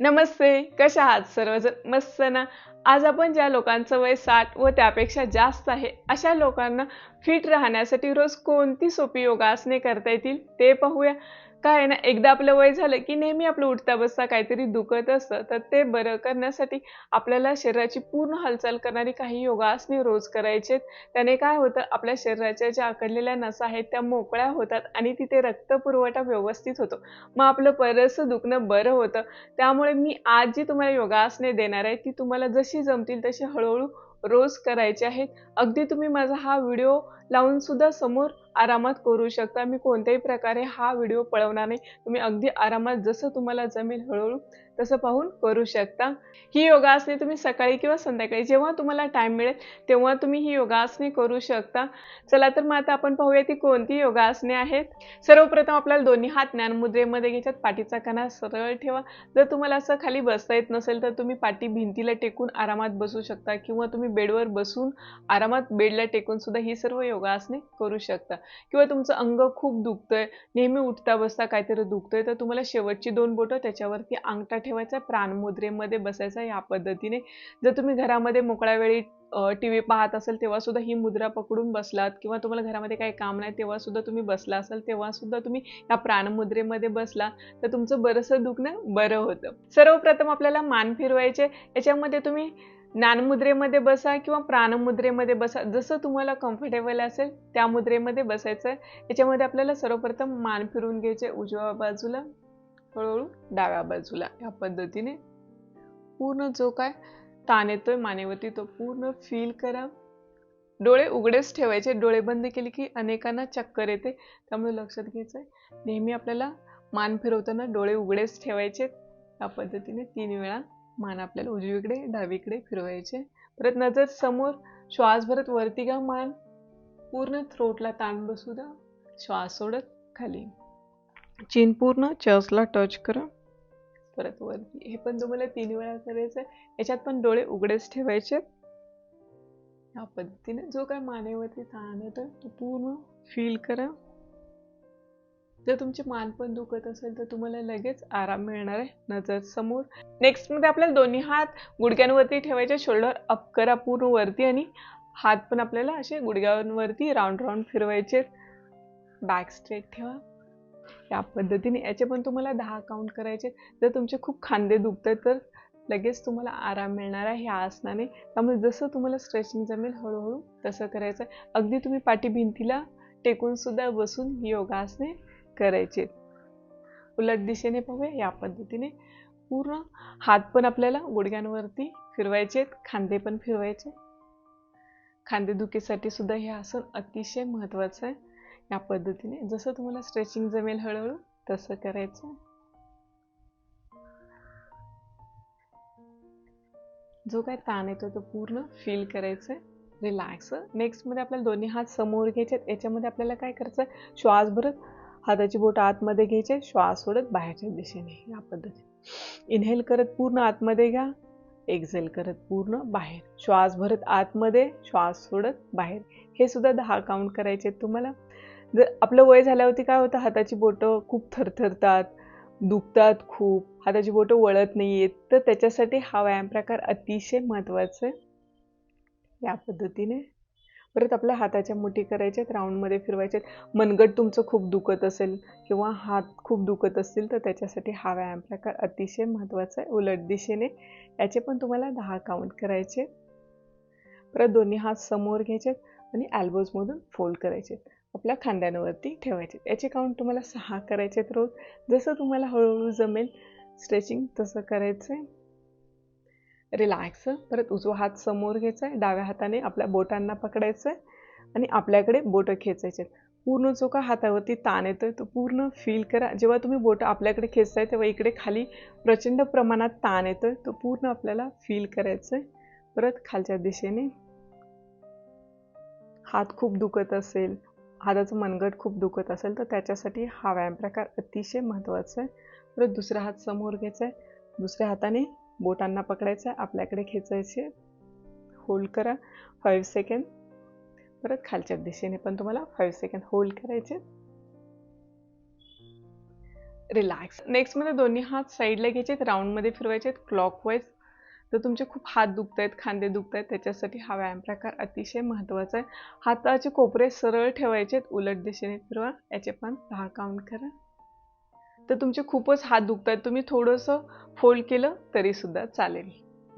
नमस्ते कशा आहात सर्वजण? मस्त ना? आज आपण ज्या लोकांचं वय साठ व त्यापेक्षा जास्त आहे अशा लोकांना फिट राहण्यासाठी रोज कोणती सोपी योगासने करता येतील ते पाहूया. काय आहे ना एकदा आपलं वय झालं की नेहमी आपलं उठता बसता काहीतरी दुखत असतं. तर ते बरं करण्यासाठी आपल्याला शरीराची पूर्ण हालचाल करणारी काही योगासने रोज करायचे त्याने काय होतं आपल्या शरीराच्या ज्या आकडलेल्या नसा आहेत त्या मोकळ्या होतात आणि तिथे रक्तपुरवठा व्यवस्थित होतो. मग आपलं बरंचसं दुखणं बरं होतं. त्यामुळे मी आज जी तुम्हाला योगासने देणार आहे ती तुम्हाला जशी जमतील तशी हळूहळू रोज करायचे आहेत. अगदी तुम्ही माझा हा व्हिडिओ लावून सुद्धा समोर आरामात करू शकता. मी कोणत्याही प्रकारे हा व्हिडिओ पळवणार नाही. तुम्ही अगदी आरामात जसं तुम्हाला जमेल हळूहळू तसं पाहून करू शकता. ही योगासने तुम्ही सकाळी किंवा संध्याकाळी जेव्हा तुम्हाला टाइम मिळेल तेव्हा तुम्ही ही योगासने करू शकता. चला तर मग आता आपण पाहूया ती कोणती योगासने आहेत. सर्वप्रथम आपल्याला दोन्ही हात ज्ञानमुद्रेमध्ये घ्यायच्यात. पाठीचा कणा सरळ ठेवा. जर तुम्हाला असं खाली बसता येत नसेल तर तुम्ही पाठी भिंतीला टेकून आरामात बसू शकता किंवा तुम्ही बेडवर बसून आरामात बेडला टेकून सुद्धा ही सर्व योग योगासने करू शकता. किंवा तुमचं अंग खूप दुखतंय नेहमी उठता बसता काहीतरी दुखतंय तर तुम्हाला शेवटची दोन बोटं त्याच्यावरती अंगठा ठेवायचा प्राणमुद्रेमध्ये बसायचा या पद्धतीने. जर तुम्ही घरामध्ये मोकळ्या वेळी टी व्ही पाहत असेल तेव्हा सुद्धा ही मुद्रा पकडून बसलात. किंवा तुम्हाला घरामध्ये काही काम नाही तेव्हा सुद्धा तुम्ही बसला असाल तेव्हा सुद्धा तुम्ही या प्राणमुद्रेमध्ये बसला तर तुमचं बरंचसं दुखणं बरं होतं. सर्वप्रथम आपल्याला मान फिरवायचे याच्यामध्ये तुम्ही ज्ञानमुद्रेमध्ये बसा किंवा प्राणमुद्रेमध्ये बसा जसं तुम्हाला कम्फर्टेबल असेल त्या मुद्रेमध्ये बसायचं आहे याच्यामध्ये आपल्याला सर्वप्रथम मान फिरून घ्यायचे उजव्या बाजूला हळूहळू डाव्या बाजूला या पद्धतीने. पूर्ण जो काय ताण येतोय मानेवरती तो पूर्ण फील करा. डोळे उघडेच ठेवायचे डोळे बंद केले की अनेकांना चक्कर येते. त्यामुळे लक्षात घ्यायचं आहे नेहमी आपल्याला मान फिरवताना डोळे उघडेच ठेवायचे या पद्धतीने तीन वेळा मान आपल्याला उजवीकडे डावीकडे फिरवायचे. परत नजर समोर श्वास भरत वरती घ्या मान. पूर्ण थ्रोटला ताण बसू द्या. श्वास सोडत खाली. चीन पूर्ण चर्चला टच करा. परत वरती. हे पण तुम्हाला तीन वेळा करायचं आहे याच्यात पण डोळे उघडेच ठेवायचे. या पद्धतीने जो काय मानेवरती ताण येतो तो पूर्ण फील करा. जर तुमची मान पण दुखत असेल तर तुम्हाला लगेच आराम मिळणार आहे. नजर समोर. नेक्स्टमध्ये आपल्याला दोन्ही हात गुडघ्यांवरती ठेवायचे शोल्डर अप करा पूर्ण वरती आणि हात पण आपल्याला असे गुडघ्यांवरती राऊंड राऊंड फिरवायचे बॅक स्ट्रेट ठेवा. या पद्धतीने याचे पण तुम्हाला दहा काउंट करायचे जर तुमचे खूप खांदे दुखतात तर लगेच तुम्हाला आराम मिळणार आहे ह्या आसनाने. त्यामुळे जसं तुम्हाला स्ट्रेचिंग जमेल हळूहळू तसं करायचं अगदी तुम्ही पाठी भिंतीला टेकून सुद्धा बसून योगासने करायचे. उलट दिशेने पाहूया. या पद्धतीने पूर्ण हात पण आपल्याला गुडघ्यांवरती फिरवायचे खांदे पण फिरवायचे. खांदे दुखीसाठी सुद्धा हे आसन अतिशय महत्वाचं आहे. या पद्धतीने जसं तुम्हाला स्ट्रेचिंग जमेल हळूहळू तसं करायचं. जो काय ताण येतो तो पूर्ण फील करायचं रिलॅक्स नेक्स्टमध्ये आपल्याला दोन्ही हात समोर घ्यायचे याच्यामध्ये आपल्याला काय करायचं श्वास भरत हाताची बोट आतमध्ये घ्यायचे श्वास सोडत बाहेरच्या दिशेने या पद्धतीने. इनहेल करत पूर्ण आतमध्ये घ्या. एक्झेल करत पूर्ण बाहेर. श्वास भरत आतमध्ये श्वास सोडत बाहेर. हे सुद्धा दहा काउंट करायचे तुम्हाला. जर आपलं वय झाल्यावरती काय होतं? हाताची बोटं खूप थरथरतात दुखतात खूप. हाताची बोटं वळत नाही आहेत तर त्याच्यासाठी हा व्यायाम प्रकार अतिशय महत्त्वाचा आहे. या पद्धतीने परत आपल्या हाताच्या मुठी करायच्यात राऊंडमध्ये फिरवायचे मनगट तुमचं खूप दुखत असेल किंवा हात खूप दुखत असतील तर त्याच्यासाठी हा व्यायाम प्रकार अतिशय महत्त्वाचा आहे उलट दिशेने. याचे पण तुम्हाला दहा काउंट करायचे. परत दोन्ही हात समोर घ्यायचे आणि ॲल्बोजमधून फोल्ड करायचे आपल्या खांद्यांवरती ठेवायचे याचे काउंट तुम्हाला सहा करायचे आहेत रोज. जसं तुम्हाला हळूहळू जमेल स्ट्रेचिंग तसं करायचं आहे रिलॅक्स परत उजवा हात समोर घ्यायचा आहे डाव्या हाताने आपल्या बोटांना पकडायचं आहे आणि आपल्याकडे बोटं खेचायचे पूर्ण जो का हातावरती ताण येतोय तो पूर्ण फील करा. जेव्हा तुम्ही बोटं आपल्याकडे खेचताय तेव्हा इकडे खाली प्रचंड प्रमाणात ताण येतोय तो पूर्ण आपल्याला फील करायचं आहे परत खालच्या दिशेने. हात खूप दुखत असेल हाताचं मनगट खूप दुखत असेल तर त्याच्यासाठी हा व्यायाम प्रकार अतिशय महत्त्वाचा आहे परत दुसरा हात समोर घ्यायचा आहे दुसऱ्या हाताने बोटांना पकडायचं आहे आपल्याकडे खेचायचे. होल्ड करा. फाईव्ह सेकंड परत खालच्या दिशेने पण तुम्हाला फाईव्ह सेकंड होल्ड करायचे. रिलॅक्स नेक्स्टमध्ये दोन्ही हात साईडला घ्यायचे राऊंडमध्ये फिरवायचे क्लॉकवाईज तर तुमचे खूप हात दुखत आहेत खांदे दुखत आहेत त्याच्यासाठी हा व्यायाम प्रकार अतिशय महत्त्वाचा आहे. हाताचे कोपरे सरळ ठेवायचे उलट दिशेने फिरवा. याचे पण दहा काउंट करा. तर तुमचे खूपच हात दुखत आहेत तुम्ही थोडंसं फोल्ड केलं तरीसुद्धा चालेल.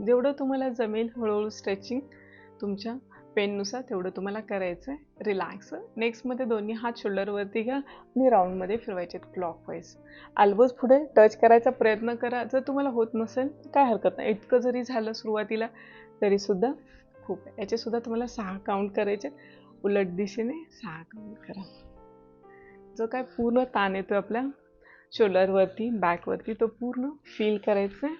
जेवढं तुम्हाला जमेल हळूहळू स्ट्रेचिंग तुमच्या पेननुसार तेवढं तुम्हाला करायचं आहे रिलॅक्स नेक्स्टमध्ये दोन्ही हात शोल्डरवरती घ्या. आणि राऊंडमध्ये फिरवायचे क्लॉकवाईज आल्बोज पुढे टच करायचा प्रयत्न करा. जर तुम्हाला होत नसेल काय हरकत नाही. इतकं जरी झालं सुरुवातीला तरीसुद्धा खूप आहे. याचेसुद्धा तुम्हाला सहा काउंट करायचे उलट दिशेने सहा काउंट करा. जो काय पूर्ण ताण येतो आपल्या शोल्डरवरती बॅकवरती तो पूर्ण फील करायचं आहे.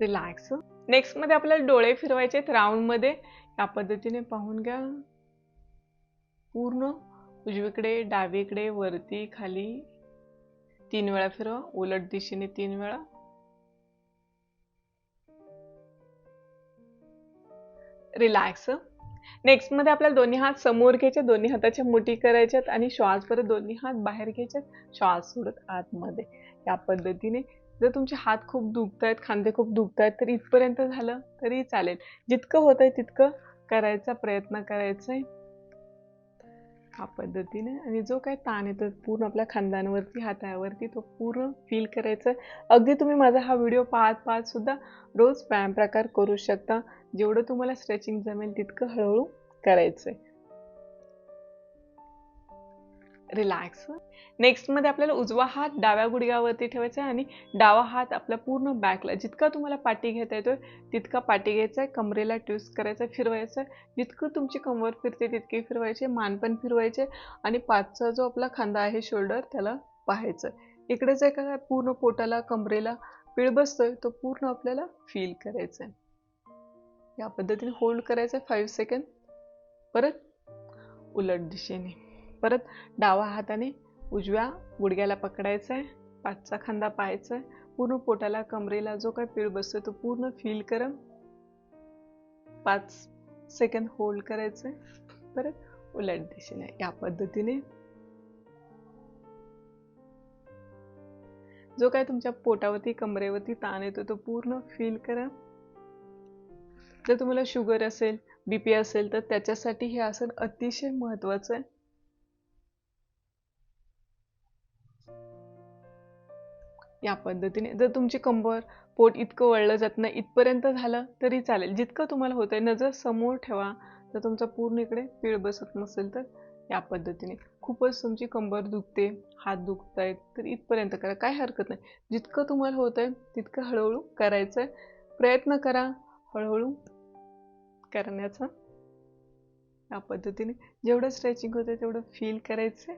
रिलॅक्स नेक्स्टमध्ये हो. आपल्याला डोळे फिरवायचे आहेत. राऊंडमध्ये या पद्धतीने पाहून घ्या. पूर्ण उजवीकडे डावीकडे वरती खाली. तीन वेळा फिरवा. उलट दिशेने तीन वेळा. रिलॅक्स नेक्स्टमध्ये आपल्याला दोन्ही हात समोर घ्यायचे दोन्ही हाताच्या मुठी करायच्यात आणि श्वास परत दोन्ही हात बाहेर घ्यायच्यात श्वास सोडत आतमध्ये. या पद्धतीने जर तुमचे हात खूप दुखत आहेत खांदे खूप दुखत आहेत तर इथपर्यंत झालं तरी चालेल. जितकं होत आहे तितकं करायचा प्रयत्न करायचा आहे ह्या पद्धतीने आणि जो काय ताण येतो पूर्ण आपल्या खांद्यांवरती हातावरती तो पूर्ण फील करायचा. अगदी तुम्ही माझा हा व्हिडिओ पाहत पाहत सुद्धा रोज व्यायाम प्रकार करू शकता. जेवढं तुम्हाला स्ट्रेचिंग जमेल तितकं हळूहळू करायचंय. आहे रिलॅक्स नेक्स्टमध्ये आपल्याला उजवा हात डाव्या गुडघ्यावरती ठेवायचा आहे आणि डावा हात आपला पूर्ण बॅकला जितका तुम्हाला पाठी घेता येतोय तितका पाठी घ्यायचा आहे. कमरेला ट्विस्ट करायचा फिरवायचं आहे. जितकं तुमची कमर फिरते तितके फिरवायचे मान पण फिरवायचे आणि पाचचा जो आपला खांदा आहे शोल्डर त्याला पाहायचं इकडे जे काय पूर्ण पोटाला कमरेला पिळ बसतोय तो पूर्ण आपल्याला फील करायचा आहे. या पद्धतीने होल्ड करायचं आहे फाईव्ह सेकंड परत उलट दिशेने. परत डावा हाताने उजव्या गुडघ्याला पकडायचा आहे पाचचा खांदा पाहायचा आहे पूर्ण पोटाला कमरेला जो काही पीळ बसतो तो पूर्ण फील करा पाच सेकंद होल्ड करायचं आहे परत उलट दिशेने. या पद्धतीने जो काय तुमच्या पोटावरती कमरेवरती ताण येतो तो पूर्ण फील करा जर तुम्हाला शुगर असेल बीपी असेल तर त्याच्यासाठी हे आसन अतिशय महत्वाचं आहे. या पद्धतीने. जर तुमची कंबर पोट इतकं वळलं जात नाही इथपर्यंत झालं तरी चालेल. जितकं तुम्हाला होतंय नजर समोर ठेवा. जर तुमचा पूर्ण इकडे पीळ बसत नसेल तर या पद्धतीने. खूपच तुमची कंबर दुखते हात दुखत आहेत तर इथपर्यंत करा. काय हरकत नाही. जितकं तुम्हाला होत आहे तितकं हळूहळू करायचं आहे. प्रयत्न करा. हळूहळू करण्याचा या पद्धतीने. जेवढं स्ट्रेचिंग होतं तेवढं फील करायचं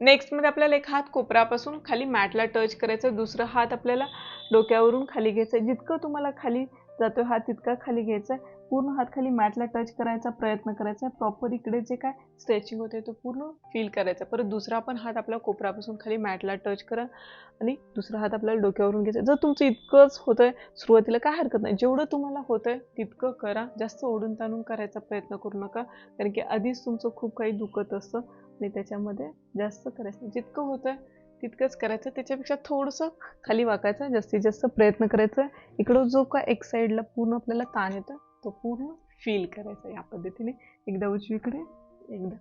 नेक्स्टमध्ये आपल्याला एक हात कोपरापासून खाली मॅटला टच करायचा दुसरा हात आपल्याला डोक्यावरून खाली घ्यायचा जितकं तुम्हाला खाली जातो हात तितका खाली घ्यायचा पूर्ण हात खाली मॅटला टच करायचा प्रयत्न करायचा प्रॉपर इकडे जे काय स्ट्रेचिंग होते तो पूर्ण फील करायचा. परत दुसरा पण हात आपला कोपरापासून खाली मॅटला टच करा आणि दुसरा हात आपल्याला डोक्यावरून घ्यायचा. जर तुमचं इतकंच होतंय सुरुवातीला काय हरकत नाही. जेवढं तुम्हाला होतंय तितकं करा. जास्त ओढून ताणून करायचा प्रयत्न करू नका. कारण की आधीच तुमचं खूप काही दुखत असतं आणि त्याच्यामध्ये जास्त करायचं. जितकं होतंय तितकंच करायचं. त्याच्यापेक्षा थोडंसं खाली वाकायचं. जास्तीत जास्त प्रयत्न करायचा. इकडं जो का एक साईडला पूर्ण आपल्याला ताण येतं तो पूर्ण फील करायचा या पद्धतीने. एकदा उजवीकडे एकदा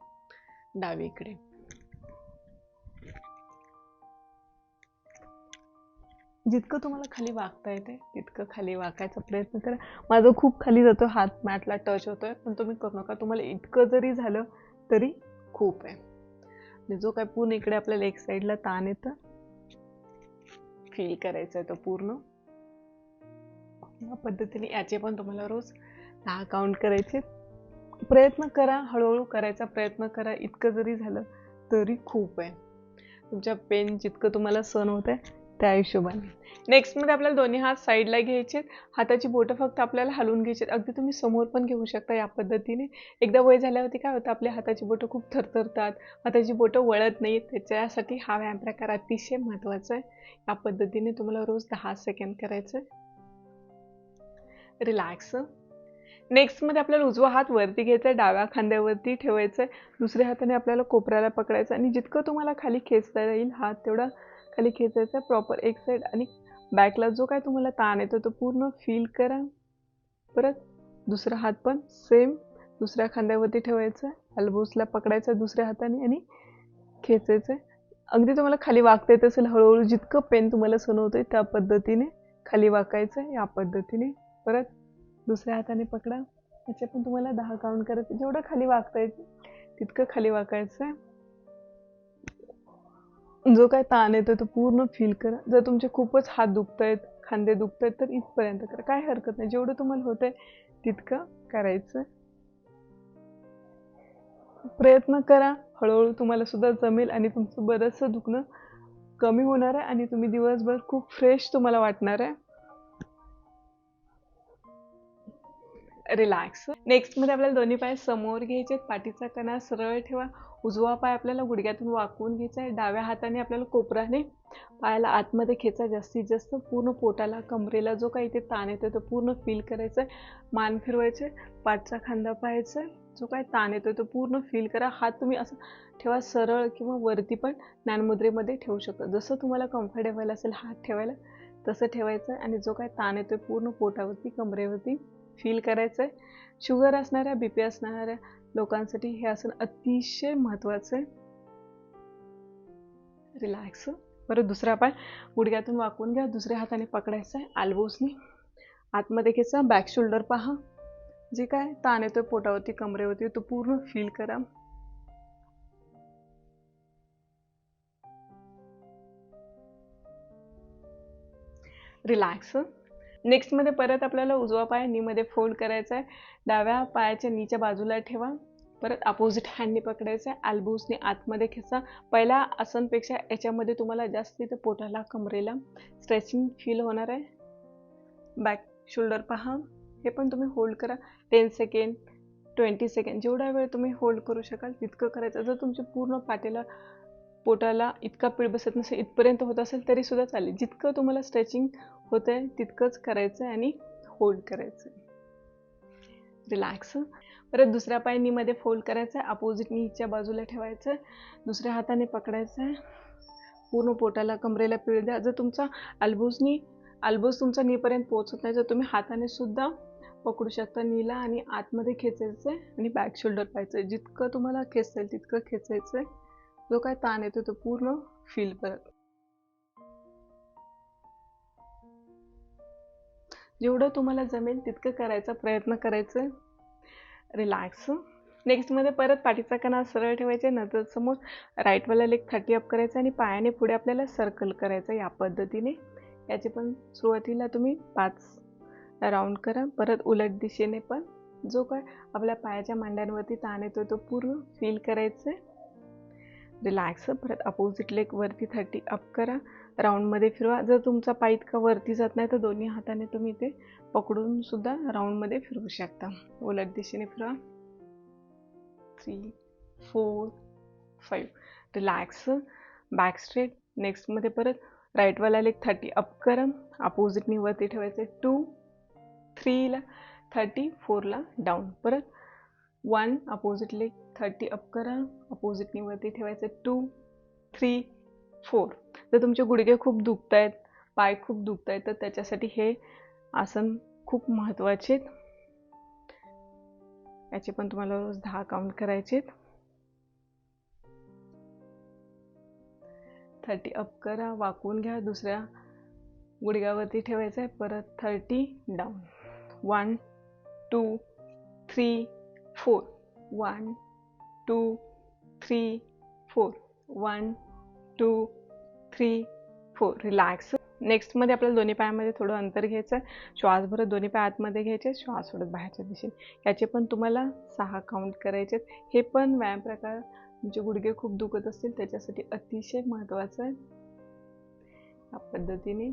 डावीकडे. जितकं तुम्हाला खाली वागता येते तितकं खाली वाकायचा प्रयत्न करा. माझं खूप खाली जातो हात मॅटला टच होतोय पण तुम्ही करू नका. तुम्हाला इतकं जरी झालं तरी खूप आहे. आणि जो काय पूर्ण इकडे आपल्याला एक साईडला ताण येतं फील करायचं आहे तो पूर्ण. या पद्धतीने याचे पण तुम्हाला रोज दहा काउंट करायचे. प्रयत्न करा हळूहळू करायचा प्रयत्न करा. इतकं जरी झालं तरी खूप आहे. तुमच्या पेन जितकं तुम्हाला सण होत आहे त्या हिशोबाने. नेक्स्टमध्ये आपल्याला दोन्ही हात साईडला घ्यायचे हाताची बोटं फक्त आपल्याला हलवून घ्यायचे अगदी तुम्ही समोर पण घेऊ शकता या पद्धतीने. एकदा वय झाल्यावरती काय होतं आपल्या हाताची बोटं खूप थरथरतात. हाताची बोटं वळत नाही त्याच्यासाठी हा व्यायाम प्रकार अतिशय महत्त्वाचा आहे. या पद्धतीने तुम्हाला रोज दहा सेकंड करायचं रिलॅक्स नेक्स्टमध्ये आपल्याला उजवा हात वरती घ्यायचा आहे डाव्या खांद्यावरती ठेवायचा आहे. दुसऱ्या हाताने आपल्याला कोपऱ्याला पकडायचं आणि जितकं तुम्हाला खाली खेचता येईल हात तेवढा खाली खेचायचा प्रॉपर एक साईड आणि बॅकला जो काय तुम्हाला ताण येतो तो पूर्ण फील करा. परत दुसरा हात पण सेम दुसऱ्या खांद्यावरती ठेवायचा अल्बोसला पकडायचा दुसऱ्या हाताने आणि खेचायचं अगदी तुम्हाला खाली वागता येत असेल हळूहळू जितकं पेन तुम्हाला सणवतोय त्या पद्धतीने खाली वाकायचं या पद्धतीने. परत दुसऱ्या हाताने पकडा. याचे पण तुम्हाला दहा काउंट करत जेवढं खाली वागता येईल तितकं खाली वाकायचं जो काय ताण येतो तो पूर्ण फील करा. जर तुमचे खूपच हात दुखत आहेत खांदे दुखत आहेत तर इथपर्यंत करा. काय हरकत नाही. जेवढं तुम्हाला होतंय तितकं करायचं प्रयत्न करा. हळूहळू तुम्हाला सुद्धा जमेल आणि तुमचं बरंचसं दुखणं कमी होणार आहे आणि तुम्ही दिवसभर खूप फ्रेश तुम्हाला वाटणार आहे. रिलॅक्स नेक्स्टमध्ये आपल्याला दोन्ही पाय समोर घ्यायचे पाठीचा कणा सरळ ठेवा. उजवा पाय आपल्याला गुडघ्यातून वाकवून घ्यायचा आहे. डाव्या हाताने आपल्याला कोपराने पायाला आतमध्ये खेचा जास्तीत जास्त पूर्ण पोटाला कमरेला जो काही इथे ताण येतो तो पूर्ण फील करायचा आहे. मान फिरवायचे पाठचा खांदा पाहायचा जो काय ताण येतो तो पूर्ण फील करा. हात तुम्ही असं ठेवा सरळ किंवा वरती पण ज्ञानमुद्रेमध्ये ठेवू शकता. जसं तुम्हाला कम्फर्टेबल असेल हात ठेवायला तसं ठेवायचं आहे. आणि जो काय ताण येतो पूर्ण पोटावरती कमरेवरती फील करायचं आहे शुगर असणाऱ्या बी पी असणाऱ्या लोकांसाठी हे आसन अतिशय महत्त्वाचं आहे. रिलॅक्स परत दुसरा पाय. गुडघ्यातून वाकून घ्या. दुसऱ्या हाताने पकडायचं आहे आल्बोसनी आतमध्ये घ्यायचा बॅक शोल्डर पहा. जे काय ताण येतोय पोटावरती कमरेवरती तो पूर्ण फील करा. रिलॅक्स नेक्स्टमध्ये परत आपल्याला उजवा पाय नीमध्ये फोल्ड करायचा आहे डाव्या पायाच्या नीच्या बाजूला ठेवा. परत अपोजिट हँडने पकडायचं आहे अल्बूसने आतमध्ये खेचा. पहिल्या आसनपेक्षा याच्यामध्ये तुम्हाला जास्त तिथं पोटाला कमरेला स्ट्रेचिंग फील होणार आहे. बॅक शोल्डर पहा. हे पण तुम्ही होल्ड करा. टेन सेकंड ट्वेंटी सेकंड जेवढा वेळ तुम्ही होल्ड करू शकाल तितकं करायचं. जर तुमची पूर्ण पाठीला पोटाला इतका पीळ बसत नसेल इथपर्यंत होत असेल तरी सुद्धा चालेल. जितकं तुम्हाला स्ट्रेचिंग होत आहे तितकंच करायचं आहे आणि होल्ड करायचं आहे रिलॅक्स परत दुसऱ्या पाय नीमध्ये फोल्ड करायचं आहे अपोजिट नीच्या बाजूला ठेवायचं आहे दुसऱ्या हाताने पकडायचं आहे पूर्ण पोटाला कमरेला पीळ द्या. जर तुमचा अल्बोजनी अल्बोज तुमचा नीपर्यंत पोहोचत नाही तर तुम्ही हाताने सुद्धा पकडू शकता नीला आणि आतमध्ये खेचायचं आहे आणि बॅक शोल्डर पाहायचं आहे जितकं तुम्हाला खेचायचं तितकं खेचायचं आहे जो काय ताण येतो तो पूर्ण फील करत जेवढं तुम्हाला जमेल तितकं करायचा प्रयत्न करायचं. आहे रिलॅक्स नेक्स्टमध्ये परत पाठीचा कणा सरळ ठेवायचे नंतर समोर राईटवाला लेग थर्टी अप करायचा आणि पायाने पुढे आपल्याला सर्कल करायचं या पद्धतीने. याचे पण सुरुवातीला तुम्ही पाच राऊंड करा. परत उलट दिशेने पण जो काय आपल्या पायाच्या मांड्यांवरती ताण येतो तो पूर्ण फील करायचं. आहे रिलॅक्स परत अपोजिट लेग वरती थर्टी अप करा. राऊंडमध्ये फिरवा. जर तुमचा पाय इतका वरती जात नाही तर दोन्ही हाताने तुम्ही ते पकडून सुद्धा राऊंडमध्ये फिरवू शकता. उलट दिशेने फिरवा. Three four five relax back straight नेक्स्टमध्ये परत राईटवाला लेग थर्टी अप करा. अपोजिटनी वरती ठेवायचे टू थ्रीला थर्टी फोरला डाऊन परत one opposite leg thirty up करा. अपोजिटनी वरती टू थ्री फोर जर तुमचे गुडघे खूप दुखत आहेत पाय खूप दुखत आहेत तर त्याच्यासाठी हे आसन खूप महत्त्वाचे आहेत. याचे पण तुम्हाला रोज दहा काउंट करायचे थर्टी अप करा वाकून घ्या. दुसऱ्या गुडघ्यावरती ठेवायचं आहे परत thirty down one two three four one two three four. One two three four. Relax नेक्स्टमध्ये आपल्याला दोन्ही पायामध्ये थोडं अंतर घ्यायचं आहे श्वास भरत दोन्ही पाय आतमध्ये घ्यायचे श्वास सोडत बाहेरच्या दिशेने. याचे पण तुम्हाला सहा काउंट करायचे हे पण व्यायाम प्रकार तुमचे गुडघे खूप दुखत असतील त्याच्यासाठी अतिशय महत्त्वाचं आहे. या पद्धतीने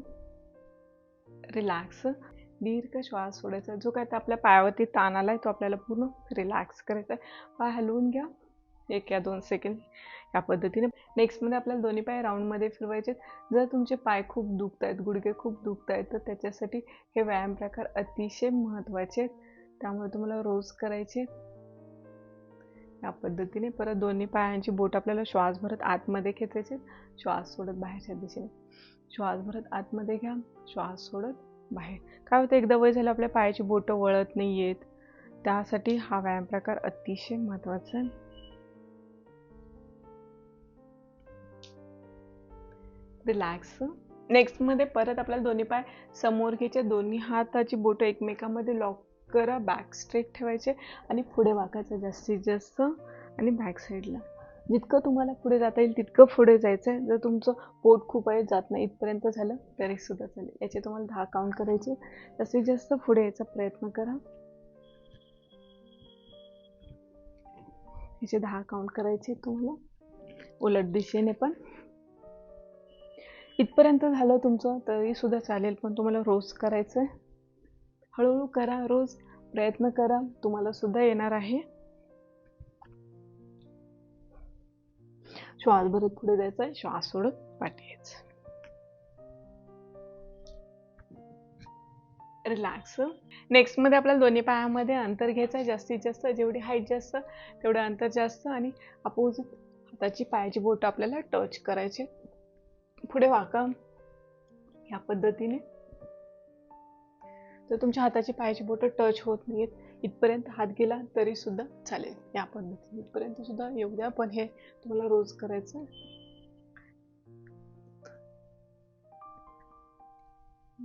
रिलॅक्स दीर्घ श्वास सोडायचा. जो काय तर आपल्या पायावरती ताण आला आहे तो आपल्याला पूर्ण रिलॅक्स करायचा आहे. पाय हलवून घ्या. एक या दोन सेकंड या पद्धतीने. नेक्स्टमध्ये आपल्याला दोन्ही पाय राऊंडमध्ये फिरवायचे जर तुमचे पाय खूप दुखत आहेत गुडघे खूप दुखत आहेत तर त्याच्यासाठी हे व्यायाम प्रकार अतिशय महत्त्वाचे आहेत. त्यामुळे तुम्हाला रोज करायचे या पद्धतीने परत दोन्ही पायांची बोट आपल्याला श्वास भरत आतमध्ये खेचायचे श्वास सोडत बाहेरच्या दिशेने. श्वास भरत आतमध्ये घ्या. श्वास सोडत बाहेर. काय होतं एकदा वय झालं आपल्या पायाची बोटं वळत नाही आहेत त्यासाठी हा व्यायाम प्रकार अतिशय महत्त्वाचा आहे. रिलॅक्स नेक्स्टमध्ये परत आपल्याला दोन्ही पाय समोर घ्यायचे. दोन्ही हाताची बोटं एकमेकामध्ये लॉक करा. बॅक स्ट्रेट ठेवायचे आणि पुढे वाकायचं जास्तीत जास्त आणि बॅक साईडला जितकं तुम्हाला पुढे जाता येईल तितकं पुढे जायचं आहे जर तुमचं पोट खूप आहे जात नाही इथपर्यंत झालं तरी सुद्धा चालेल. याचे तुम्हाला दहा काउंट करायचे. जास्तीत जास्त पुढे यायचा प्रयत्न करा. याचे दहा काउंट करायचे तुम्हाला. उलट दिशेने पण. इथपर्यंत झालं तुमचं तरी सुद्धा चालेल पण तुम्हाला रोज करायचं आहे हळूहळू करा रोज प्रयत्न करा. तुम्हाला सुद्धा येणार आहे. श्वास भरत पुढे जायचा आहे श्वास सोडत पाठी यायचं. रिलॅक्स नेक्स्टमध्ये आपल्याला दोन्ही पायामध्ये अंतर घ्यायचं आहे जास्तीत जास्त जेवढी हाईट जास्त तेवढं अंतर जास्त आणि अपोजिट हाताची पायाची बोट आपल्याला टच करायची. पुढे वाका या पद्धतीने. तर तुमच्या हाताची पायाची बोटं टच होत नाहीत इथपर्यंत हात गेला तरी सुद्धा चालेल. या पद्धतीने इथपर्यंत सुद्धा येऊ द्या. पण हे तुम्हाला रोज करायचं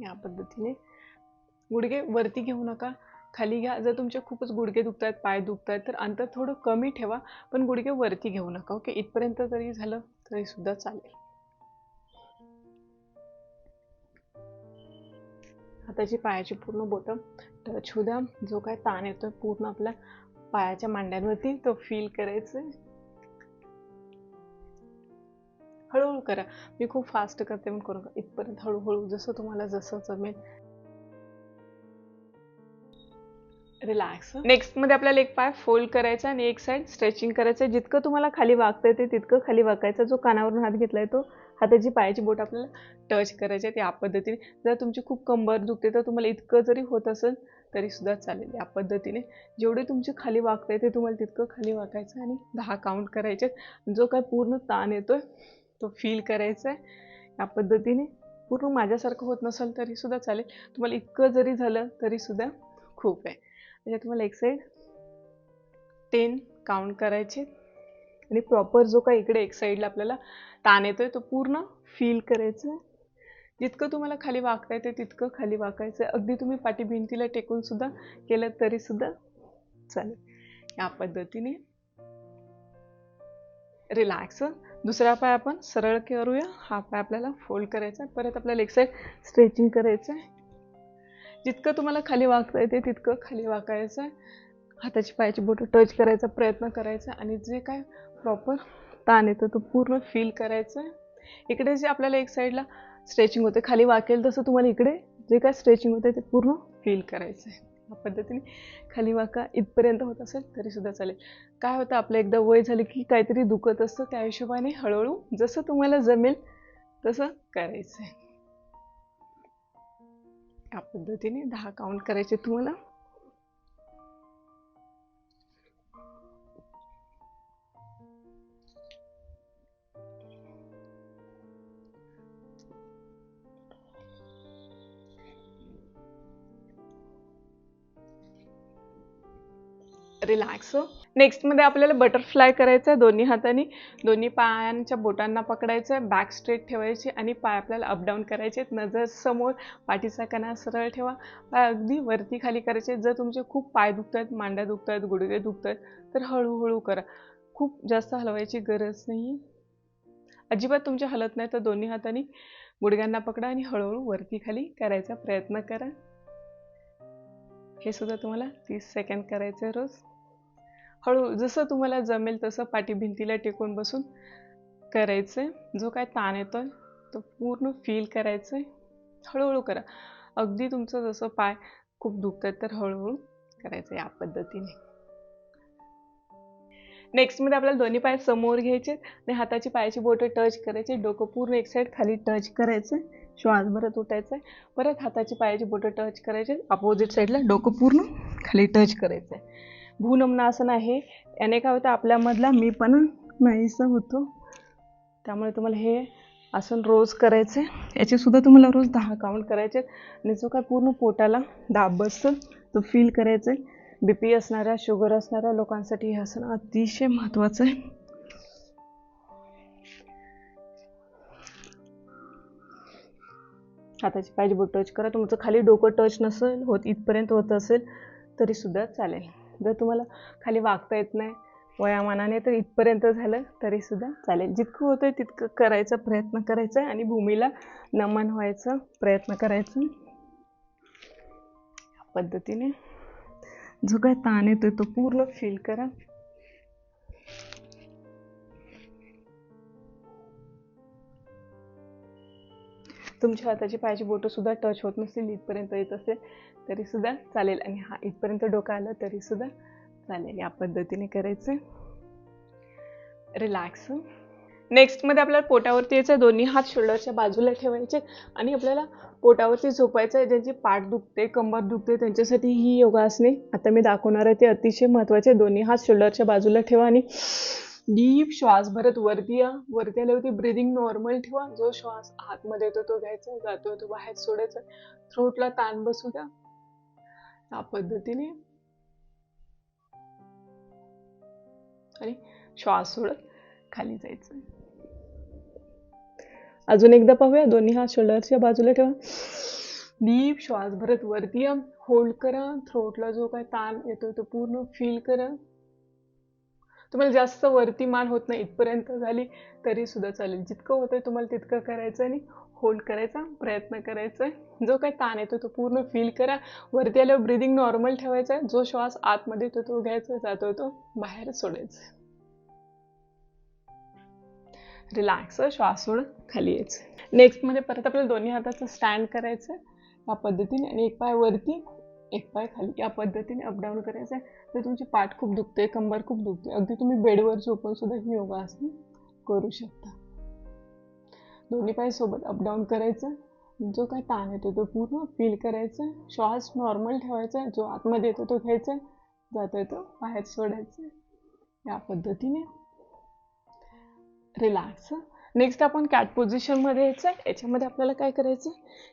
या पद्धतीने. गुडघे वरती घेऊ नका. खाली घ्या. जर तुमचे खूपच गुडघे दुखत आहेत पाय दुखत आहेत तर अंतर थोडं कमी ठेवा. पण गुडघे वरती घेऊ नका. ओके? इथपर्यंत जरी झालं तरी सुद्धा चालेल. हाताची पायाची पूर्ण बोटं टच होऊ द्या. जो काय ताण येतोय पूर्ण आपल्या पायाच्या मांड्यांवरती तो फील करायचं हळूहळू करा. मी खूप फास्ट करते पण करू इथपर्यंत हळूहळू जसं तुम्हाला जसं जमेल. रिलॅक्स नेक्स्टमध्ये आपल्याला एक पाय फोल्ड करायचा आणि एक साइड स्ट्रेचिंग करायचं. जितकं तुम्हाला खाली वागता येते तितकं खाली वाकायचं जो कानावरून हात घेतलाय तो हाताची पायाची बोट आपल्याला टच करायची आहे त्या पद्धतीने. जर तुमची खूप कंबर दुखते तर तुम्हाला इतकं जरी होत असेल तरी सुद्धा चालेल या पद्धतीने. जेवढे तुमचे खाली वागता येते तुम्हाला तितकं खाली वाकायचं आणि दहा काउंट करायचे जो काय पूर्ण ताण येतोय तो फील करायचा आहे. या पद्धतीने पूर्ण माझ्यासारखं होत नसेल तरी सुद्धा चालेल. तुम्हाला इतकं जरी झालं तरी सुद्धा खूप आहे. म्हणजे तुम्हाला एक साईड टेन काउंट करायचे आणि प्रॉपर जो काय इकडे एक साईडला आपल्याला ताण येतोय तो पूर्ण फील करायचं जितकं तुम्हाला खाली वाकता येते तितकं खाली वाकायचं आहे अगदी तुम्ही पाठी भिंतीला टेकून सुद्धा केलं तरी सुद्धा चालेल. या पद्धतीने रिलॅक्स दुसरा पाय आपण सरळ करूया. हा पाय आपल्याला फोल्ड करायचा आहे. परत आपल्याला एक साईड स्ट्रेचिंग करायचं आहे. जितकं तुम्हाला खाली वाकता येते तितकं खाली वाकायचं आहे. हाताची पायाची बोटं टच करायचा प्रयत्न करायचा आणि जे काय प्रॉपर ताण येतं तो पूर्ण फील करायचं. आहे इकडे जे आपल्याला एक साईडला स्ट्रेचिंग होते खाली वाकेल तसं तुम्हाला इकडे जे काय स्ट्रेचिंग होते ते पूर्ण फील करायचं आहे या पद्धतीने खाली वाका इथपर्यंत होत असेल तरीसुद्धा चालेल. काय होतं आपलं एकदा वय झालं की काहीतरी दुखत असतं त्या हिशोबाने हळूहळू जसं तुम्हाला जमेल तसं करायचं आहे या पद्धतीने दहा काउंट करायचे तुम्हाला. रिलॅक्स नेक्स्टमध्ये हो. आपल्याला बटरफ्लाय करायचं आहे दोन्ही हाताने. दोन्ही पायांच्या बोटांना पकडायचं आहे बॅक स्ट्रेट ठेवायचे आणि पाय आपल्याला अपडाऊन करायचे नजर समोर पाठीचा कणा सरळ ठेवा. पाय अगदी वरती खाली करायचे जर तुमचे खूप पाय दुखत आहेत मांड्या दुखत आहेत गुडघे दुखत आहेत तर हळूहळू करा. खूप जास्त हलवायची गरज नाही अजिबात तुमचे हलत नाही तर दोन्ही हाताने गुडघ्यांना पकडा आणि हळूहळू वरती खाली करायचा प्रयत्न करा. हे सुद्धा तुम्हाला तीस सेकंड करायचं रोज. हळू जसं तुम्हाला जमेल तसं पाठी भिंतीला टेकून बसून करायचं जो काय ताण येतोय तो पूर्ण फील करायचं हळूहळू करा. अगदी तुमचं जसं पाय खूप दुखतात तर हळूहळू करायचं या पद्धतीने. नेक्स्टमध्ये आपल्याला दोन्ही पाय समोर घ्यायचे आणि हाताची पायाची बोटं टच करायचे. डोकं पूर्ण एक साईड खाली टच करायचं श्वास भरत उठायचा आहे परत हाताची पायाची बोटं टच करायचे. अपोजिट साईडला डोकं पूर्ण खाली टच करायचं आहे भूनमनासन आहे याने काय होतं आपल्यामधला मी पण नाहीसा होतो. त्यामुळे तुम्हाला हे आसन रोज करायचं. आहे तुम्हाला रोज दहा काउंट करायचे. आणि जो काय पूर्ण पोटाला दाब बसतो तो फील करायचं. आहे बी पी असणाऱ्या शुगर असणाऱ्या लोकांसाठी हे आसन अतिशय महत्त्वाचं आहे. हाताची पाहिजे बोट टच करा. तुमचं खाली डोकं टच नसेल होत इथपर्यंत होत असेल तरीसुद्धा चालेल. जर तुम्हाला खाली वागता येत नाही वयामानाने तर इथपर्यंत झालं तरीसुद्धा चालेल. जितकं होतं तितकं करायचा प्रयत्न करायचा आणि भूमीला नमन व्हायचा प्रयत्न करायचा. या पद्धतीने. जो काय ताण येतोय तो पूर्ण फील करा. तुमच्या हाताची पायाची बोटं सुद्धा टच होत नसतील इथपर्यंत येत असेल तरी सुद्धा चालेल. आणि हा इथपर्यंत डोकं आलं तरी सुद्धा चालेल. या पद्धतीने करायचं. रिलॅक्स नेक्स्टमध्ये आपल्याला पोटावरती यायचं दोन्ही हात शोल्डरच्या बाजूला ठेवायचे आणि आपल्याला पोटावरती झोपायचं आहे. ज्यांची पाठ दुखते कंबर दुखते त्यांच्यासाठी ही योगासने. आता मी दाखवणार आहे ते अतिशय महत्त्वाचे दोन्ही हात शोल्डरच्या बाजूला ठेवा आणि डीप श्वास भरत वरती या. वरती आल्यावरती ब्रिदिंग नॉर्मल ठेवा. जो श्वास आतमध्ये येतो तो घ्यायचा. जातो तो बाहेर सोडायचा. थ्रोटला ताण बसू द्या. या पद्धतीने. आणि श्वास सोडत खाली जायचं. अजून एकदा पाहूया. दोन्ही हात शोल्डरच्या बाजूला ठेवा. डीप श्वास भरत वरती या. होल्ड करा. थ्रोटला जो काय ताण येतो तो पूर्ण फील करा. तुम्हाला जास्त वरती मान होत नाही इथपर्यंत झाली तरी सुद्धा चालेल. जितकं होतं आहे तुम्हाला तितकं करायचं आणि होल्ड करायचा प्रयत्न करायचा. आहे जो काही ताण येतो तो पूर्ण फील करा. वरती आल्यावर ब्रिदिंग नॉर्मल ठेवायचा. आहे जो श्वास आतमध्ये येतो तो घ्यायचा जातो तो बाहेर सोडायचा. रिलॅक्स श्वास सोडत खाली यायचं. नेक्स्टमध्ये परत आपल्याला दोन्ही हाताचं स्टँड करायचं आहे या पद्धतीने. आणि एक पाय वरती एक पाय खाली. या पद्धतीने अपडाऊन करायचं आहे. तर तुमची पाठ खूप दुखते कंबर खूप दुखते अगदी तुम्ही बेडवर झोपून सुद्धा ही योगासने करू शकता. दोन्ही पाय सोबत अपडाऊन करायचं. जो काय ताण येतो तो पूर्ण फील करायचा. श्वास नॉर्मल ठेवायचा. जो आतमध्ये येतो तो घ्यायचा. जातोय तो बाहेर सोडायचा. या पद्धतीने. रिलॅक्स नेक्स्ट आपण कॅट पोझिशनमध्ये यायचं. आहे याच्यामध्ये आपल्याला काय करायचं?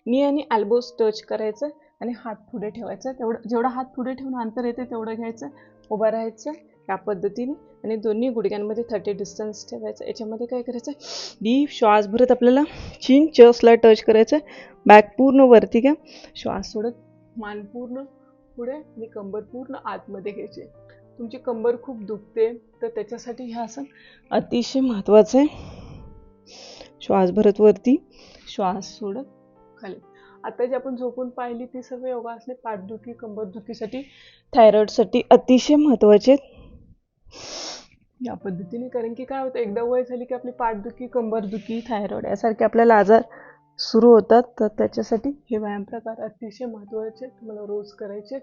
नी आणि अल्बोज टच करायचं. आणि हात पुढे ठेवायचा. तेवढं जेवढा हात पुढे ठेवून अंतर येते तेवढं घ्यायचं उभं राहायचं या पद्धतीने. आणि दोन्ही गुडघ्यांमध्ये थर्टी डिस्टन्स ठेवायचं. याच्यामध्ये काय करायचं? डीप श्वास भरत आपल्याला चीन चसला टच करायचं. बॅक पूर्ण वरती घ्या. श्वास सोडत मान पूर्ण पुढे आणि कंबर पूर्ण आतमध्ये घ्यायचे. तुमची कंबर खूप दुखते तर त्याच्यासाठी हे आसन अतिशय महत्त्वाचं आहे. श्वास भरत वरती. श्वास सोडत खाली. आता जे आपण झोपून पाहिली ती सर्व योगासने पाठदुखी कंबरदुखीसाठी थायरॉइडसाठी अतिशय महत्त्वाचे आहेत. या पद्धतीने कारण की काय होतं एकदा वय झाली की आपली पाठदुखी कंबरदुखी थायरॉइड यासारखे आपल्याला आजार सुरू होतात. तर त्याच्यासाठी हे व्यायाम प्रकार अतिशय महत्त्वाचे तुम्हाला रोज करायचे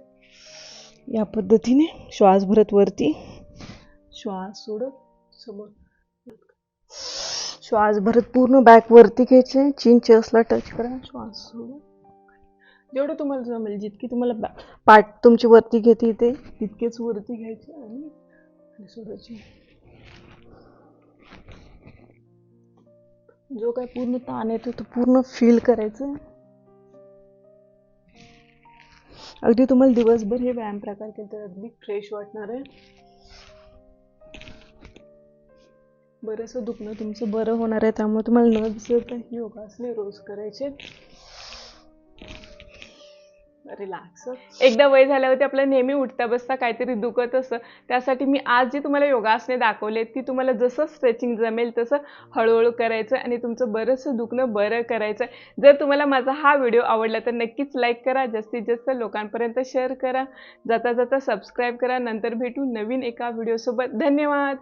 या पद्धतीने श्वास भरत वरती. श्वास सोडत समोर. श्वास भरत पूर्ण बॅक वरती घ्यायचे. चीन चेस्टला टच करा. श्वास सोडत जेवढं तुम्हाला जमेल जितकी तुम्हाला बॅ पाठ तुमची वरती घेते ते तितकेच वरती घ्यायचे आणि सोडायचे. जो काय पूर्ण ताण येतो तो पूर्ण फील करायचं. अगदी तुम्हाला दिवसभर हे व्यायाम प्रकार केले तर अगदी फ्रेश वाटणार आहे. बरंचसं दुखणं तुमचं बरं होणार आहे त्यामुळे तुम्हाला न दिसत योगासने रोज करायचे. रिलॅक्स एकदा वय झाल्यावरती आपलं नेहमी उठता बसता काहीतरी दुखत असतं त्यासाठी मी आज जी तुम्हाला योगासने दाखवले ती तुम्हाला जसं स्ट्रेचिंग जमेल तसं हळूहळू करायचं आणि तुमचं बरंचसं दुखणं बरं करायचं. जर तुम्हाला माझा हा व्हिडिओ आवडला तर नक्कीच लाईक करा जास्तीत जास्त लोकांपर्यंत शेअर करा. जाता जाता सबस्क्राईब करा. नंतर भेटू नवीन एका व्हिडिओसोबत. धन्यवाद!